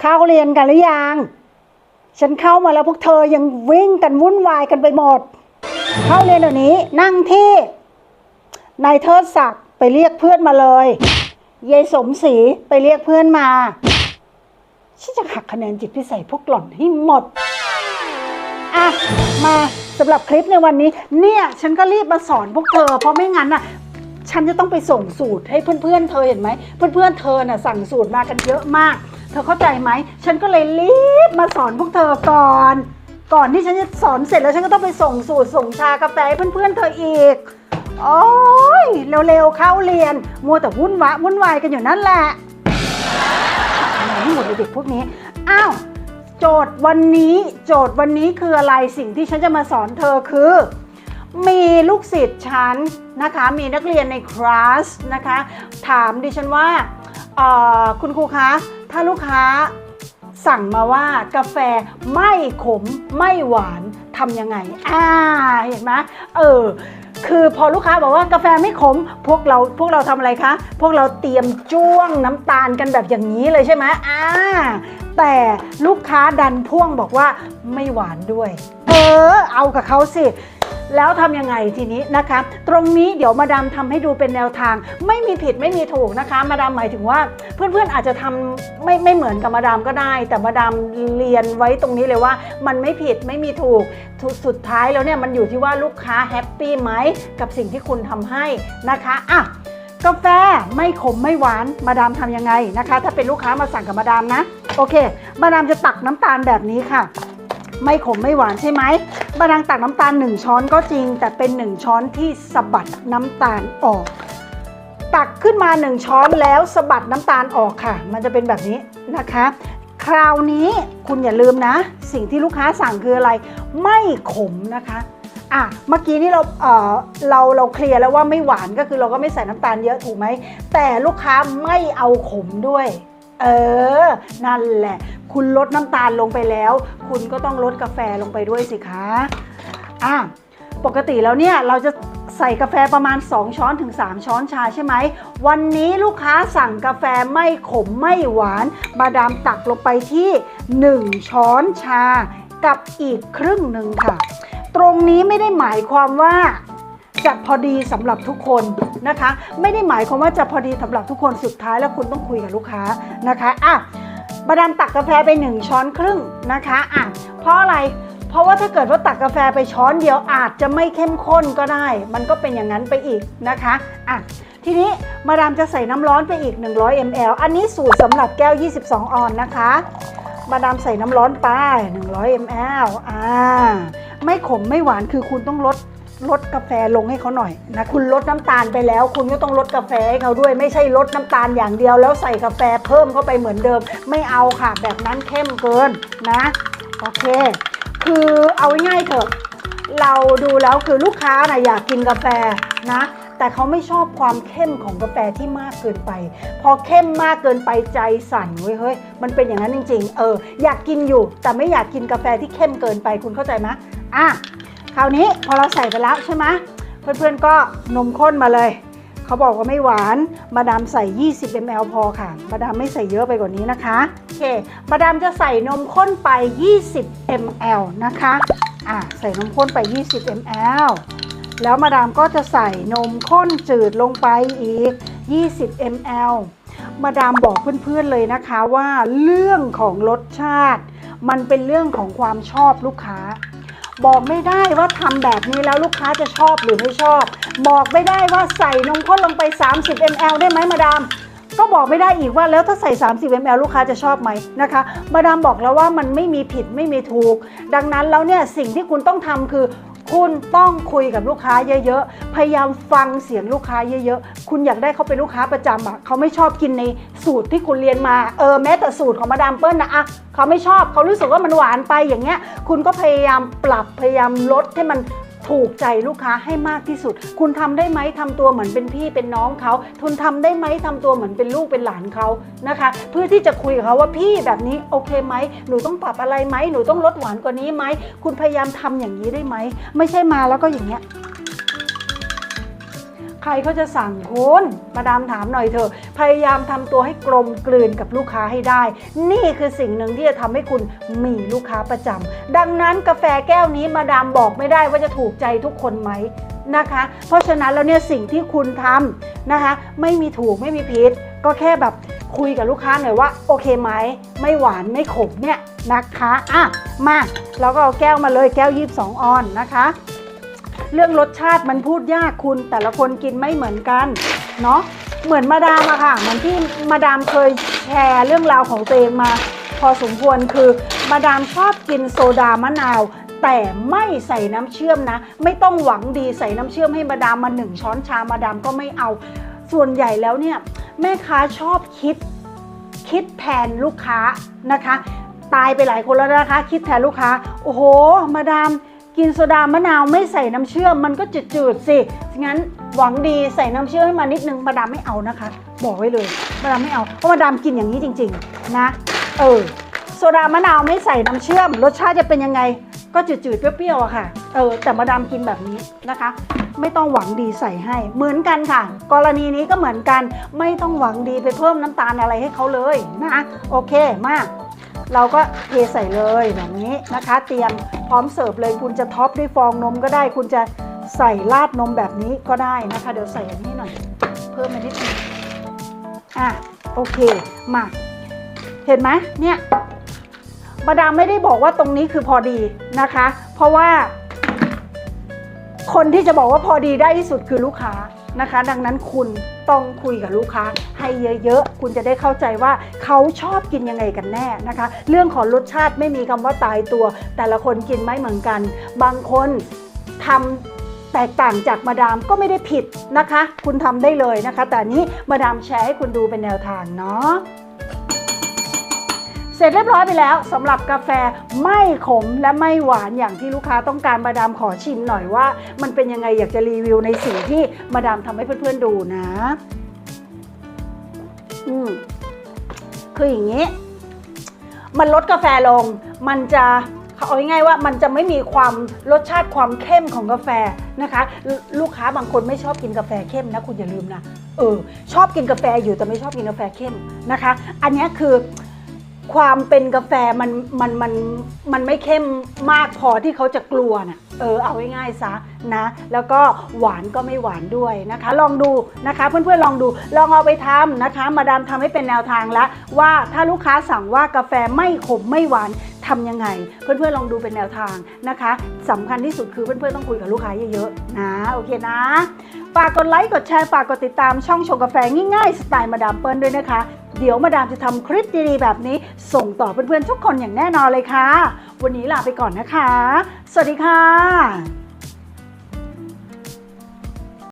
เข้าเรียนกันหรือยัง ฉันเข้ามาแล้วพวกเธอยังวิ่งกันวุ่นวายกันไปหมด เข้าเรียนเดี๋ยวนี้นั่งที่นายเทิดศักดิ์ไปเรียกเพื่อนมาเลยยายสมศรีไปเรียกเพื่อนมาฉันจะหักคะแนนจิตพิเศษพวกหล่อนให้หมด อะ มาสำหรับคลิปในวันนี้ เนี่ย ฉันก็รีบมาสอนพวกเธอ เพราะไม่งั้นน่ะ ฉันจะต้องไปส่งสูตรให้เพื่อนๆเธอเห็นไหม เพื่อนๆเธอน่ะสั่งสูตรมากันเยอะมาก เธอเข้าใจไหม ฉันก็เลยรีบมาสอนพวกเธอก่อน ก่อนที่ฉันจะสอนเสร็จแล้วฉันก็ต้องไปส่งสูตรส่งชากาแฟให้เพื่อนๆเธออีก โอ้ยเร็วๆเข้าเรียน มัวแต่วุ่นวะวุ่นวายกันอยู่นั่นแหละไรให้หมดเลยเด็กพวกนี้ อ้าว โจทย์วันนี้ โจทย์วันนี้คืออะไร สิ่งที่ฉันจะมาสอนเธอคือ มีลูกศิษย์ฉันนะคะ มีนักเรียนในคลาสนะคะ ถามดิฉันว่าคุณครูคะ ถ้าลูกค้าสั่งมาว่ากาแฟไม่ขมไม่หวานทำยังไง อ่า เห็นไหมเออ คือพอลูกค้าบอกว่ากาแฟไม่ขม พวกเราพวกเราทำอะไรคะ พวกเราเตรียมจ้วงน้ำตาลกันแบบอย่างนี้เลยใช่ไหมอ่า แต่ลูกค้าดันพ่วงบอกว่าไม่หวานด้วย เออ เอากับเขาสิ แล้วทำยังไงทีนี้นะคะ ตรงนี้เดี๋ยวมาดามทำให้ดูเป็นแนวทาง ไม่มีผิดไม่มีถูกนะคะ มาดามหมายถึงว่าเพื่อนๆอาจจะทำไม่ไม่เหมือนกับมาดามก็ได้ แต่มาดามเรียนไว้ตรงนี้เลยว่า มันไม่ผิดไม่มีถูกสุดท้ายแล้วเนี่ยมันอยู่ที่ว่าลูกค้าแฮปปี้ไหมกับสิ่งที่คุณทำให้นะคะอะกาแฟไม่ขมไม่หวานมาดามทำยังไงนะคะ ถ้าเป็นลูกค้ามาสั่งกับมาดามนะ โอเค มาดามจะตักน้ำตาลแบบนี้ค่ะ ไม่ขมไม่หวานใช่ไหมบาดังตักน้ำตาล 1 ช้อนก็จริง แต่เป็น 1 ช้อนที่สะบัดน้ำตาลออก ตักขึ้นมา 1 ช้อนแล้วสะบัดน้ำตาลออกค่ะ มันจะเป็นแบบนี้นะคะ คราวนี้คุณอย่าลืมนะ สิ่งที่ลูกค้าสั่งคืออะไร ไม่ขมนะคะอะเมื่อกี้นี่เราเออเราเราเคลียร์แล้วว่าไม่หวานก็คือเราก็ไม่ใส่น้ำตาลเยอะถูกไหมแต่ลูกค้าไม่เอาขมด้วย เออ นั่นแหละ คุณลดน้ำตาลลงไปแล้ว คุณก็ต้องลดกาแฟลงไปด้วยสิคะอะปกติแล้วเนี่ยเราจะใส่กาแฟประมาณ 2 ช้อนถึง 3 ช้อนชาใช่ไหม วันนี้ลูกค้าสั่งกาแฟไม่ขมไม่หวาน มาดามตักลงไปที่ 1 ช้อนชา กับอีกครึ่งหนึ่งค่ะ ตรงนี้ไม่ได้หมายความว่าจะพอดีสำหรับทุกคนนะคะ ไม่ได้หมายความว่าจะพอดีสำหรับทุกคนสุดท้ายแล้วคุณต้องคุยกับลูกค้านะคะอะ มาดามตักกาแฟไป 1 ช้อนครึ่งนะคะอะเพราะอะไร เพราะว่าถ้าเกิดว่าตักกาแฟไปช้อนเดียวอาจจะไม่เข้มข้นก็ได้ มันก็เป็นอย่างนั้นไปอีกนะคะอะทีนี้มาดามจะใส่น้ำร้อนไปอีก 100 ml อันนี้สูตรสำหรับแก้ว 22 ออนนะคะ มาดามใส่น้ำร้อนไป 100 ml อ่าไม่ขมไม่หวานคือคุณต้องลด ลดกาแฟลงให้เขาหน่อยนะคุณลดน้ำตาลไปแล้ว คุณก็ต้องลดกาแฟให้เขาด้วยไม่ใช่ลดน้ำตาลอย่างเดียว แล้วใส่กาแฟเพิ่มเข้าไปเหมือนเดิม ไม่เอาค่ะ แบบนั้นเข้มเกินนะโอเค คือเอาง่ายเถอะ เราดูแล้วคือลูกค้านะอยากกินกาแฟนะแต่เขาไม่ชอบความเข้มของกาแฟที่มากเกินไป พอเข้มมากเกินไปใจสั่นเว้ยเฮ้ยมันเป็นอย่างนั้นจริง ๆ เออ อยากกินอยู่ แต่ไม่อยากกินกาแฟที่เข้มเกินไปคุณเข้าใจไหมอะ คราวนี้พอเราใส่ไปแล้วใช่ไหมเพื่อนๆก็นมข้นมาเลย เขาบอกว่าไม่หวาน มาดามใส่ 20 ml พอค่ะ มาดามไม่ใส่เยอะไปกว่านี้นะคะ โอเค มาดามจะใส่นมข้นไป 20 ml นะคะ อะใส่นมข้นไป 20 ml แล้วมาดามก็จะใส่นมข้นจืดลงไปอีก 20 ml มาดามบอกเพื่อนๆเลยนะคะว่าเรื่องของรสชาติ มันเป็นเรื่องของความชอบลูกค้า บอกไม่ได้ว่าทำแบบนี้แล้วลูกค้าจะชอบหรือไม่ชอบ บอกไม่ได้ว่าใส่นมข้นลงไป 30 ml ได้ไหมมาดามก็บอกไม่ได้อีกว่าแล้วถ้าใส่ 30 ml ลูกค้าจะชอบไหมนะคะ มาดามบอกแล้วว่ามันไม่มีผิดไม่มีถูก ดังนั้นแล้วเนี่ยสิ่งที่คุณต้องทำคือ คุณต้องคุยกับลูกค้าเยอะๆ พยายามฟังเสียงลูกค้าเยอะๆ คุณอยากได้เขาเป็นลูกค้าประจำอะเขาไม่ชอบกินในสูตรที่คุณเรียนมา เออแม้แต่สูตรของมาดามเปิ้ลนะอะเขาไม่ชอบเขารู้สึกว่ามันหวานไปอย่างเงี้ย คุณก็พยายามปรับพยายามลดให้มัน ถูกใจลูกค้าให้มากที่สุด คุณทำได้ไหมทำตัวเหมือนเป็นพี่เป็นน้องเขาคุณทำได้ไหมทำตัวเหมือนเป็นลูกเป็นหลานเขานะคะ เพื่อที่จะคุยกับเขาว่าพี่แบบนี้โอเคไหมหนูต้องปรับอะไรไหมหนูต้องลดหวานกว่านี้ไหมคุณพยายามทำอย่างนี้ได้ไหมไม่ใช่มาแล้วก็อย่างเงี้ย ใครเขาจะสั่งคุณมาดามถามหน่อยเถอะพยายามทำตัวให้กลมกลืนกับลูกค้าให้ได้ นี่คือสิ่งหนึ่งที่จะทำให้คุณมีลูกค้าประจำดังนั้นกาแฟแก้วนี้มาดามบอกไม่ได้ว่าจะถูกใจทุกคนไหมนะคะ เพราะฉะนั้นแล้วเนี่ยสิ่งที่คุณทำนะคะ ไม่มีถูกไม่มีผิดก็แค่แบบคุยกับลูกค้าหน่อยว่าโอเคไหมไม่หวานไม่ขมเนี่ยนะคะอะมาเราก็เอาแก้วมาเลยแก้ว22ออนนะคะ เรื่องรสชาติมันพูดยากคุณแต่ละคนกินไม่เหมือนกันเนาะเหมือนมาดามอะค่ะเหมือนที่มาดามเคยแชร์เรื่องราวของตัวเองมา พอสมควรคือมาดามชอบกินโซดามะนาว แต่ไม่ใส่น้ำเชื่อมนะ ไม่ต้องหวังดีใส่น้ำเชื่อมให้มาดามมาหนึ่งช้อนชามาดามก็ไม่เอา ส่วนใหญ่แล้วเนี่ยแม่ค้าชอบคิดคิดแทนลูกค้านะคะ ตายไปหลายคนแล้วนะคะ คิดแทนลูกค้า โอ้โห มาดาม กินโซดามะนาวไม่ใส่น้ำเชื่อมมันก็จืดๆสิงั้นหวังดีใส่น้ำเชื่อมให้มานิดนึงมาดามไม่เอานะคะ บอกไว้เลยมาดามไม่เอาเพราะมาดามกินอย่างนี้จริง ๆ นะ เออโซดามะนาวไม่ใส่น้ำเชื่อม รสชาติจะเป็นยังไง ก็จืดๆเปรี้ยวๆอะค่ะ เออ แต่มาดามกินแบบนี้นะคะ ไม่ต้องหวังดีใส่ให้ เหมือนกันค่ะ กรณีนี้ก็เหมือนกัน ไม่ต้องหวังดีไปเพิ่มน้ำตาลอะไรให้เขาเลยนะ โอเค มาก เราก็เทใส่เลยแบบนี้นะคะ เตรียมพร้อมเสิร์ฟเลยคุณจะท็อปด้วยฟองนมก็ได้ คุณจะใส่ราดนมแบบนี้ก็ได้นะคะ เดี๋ยวใส่อันนี้หน่อย เพิ่มมานิดนึงอะโอเคมาเห็นไหมเนี่ยมาดามไม่ได้บอกว่าตรงนี้คือพอดีนะคะ เพราะว่า คนที่จะบอกว่าพอดีได้ที่สุดคือลูกค้า นะคะ ดังนั้นคุณต้องคุยกับลูกค้าให้เยอะๆ คุณจะได้เข้าใจว่าเขาชอบกินยังไงกันแน่นะคะ เรื่องของรสชาติไม่มีคำว่าตายตัว แต่ละคนกินไม่เหมือนกัน บางคนทำแตกต่างจากมาดามก็ไม่ได้ผิดนะคะ คุณทำได้เลยนะคะ แต่นี้มาดามแชร์ให้คุณดูเป็นแนวทางเนาะ เสร็จเรียบร้อยไปแล้วสำหรับกาแฟไม่ขมและไม่หวานอย่างที่ลูกค้าต้องการมาดามขอชิมหน่อยว่า มันเป็นยังไงอยากจะรีวิวในสิ่งที่มาดามทำให้เพื่อนๆดูนะ อืมคืออย่างนี้ มันลดกาแฟลง มันจะเอาง่ายๆว่ามันจะไม่มีความรสชาติความเข้มของกาแฟนะคะ ลูกค้าบางคนไม่ชอบกินกาแฟเข้มนะคุณอย่าลืมนะเออชอบกินกาแฟอยู่แต่ไม่ชอบกินกาแฟเข้มนะคะ อันนี้คือ ความเป็นกาแฟมันมันมันมันไม่เข้มมากพอที่เขาจะกลัวนะ่ะเออเอาง่ายๆซะนะ แล้วก็หวานก็ไม่หวานด้วยนะคะ ลองดูนะคะ เพื่อนๆลองดูลองเอาไปทำนะคะ มาดามทำให้เป็นแนวทางแล้วว่าถ้าลูกค้าสั่งว่ากาแฟไม่ขมไม่หวานทำยังไง เพื่อนๆลองดูเป็นแนวทางนะคะสำคัญที่สุดคือเพื่อนๆต้องคุยกับลูกค้าเยอะๆนะโอเคนะ ฝากกดไลค์ กดแชร์ ฝากกดติดตามช่องชงกาแฟง่ายๆ สไตล์มาดามเปิ้ลด้วยนะคะ เดี๋ยวมาดามจะทำคลิปดีๆแบบนี้ ส่งต่อเพื่อนๆทุกคนอย่างแน่นอนเลยค่ะ วันนี้ลาไปก่อนนะคะ สวัสดีค่ะ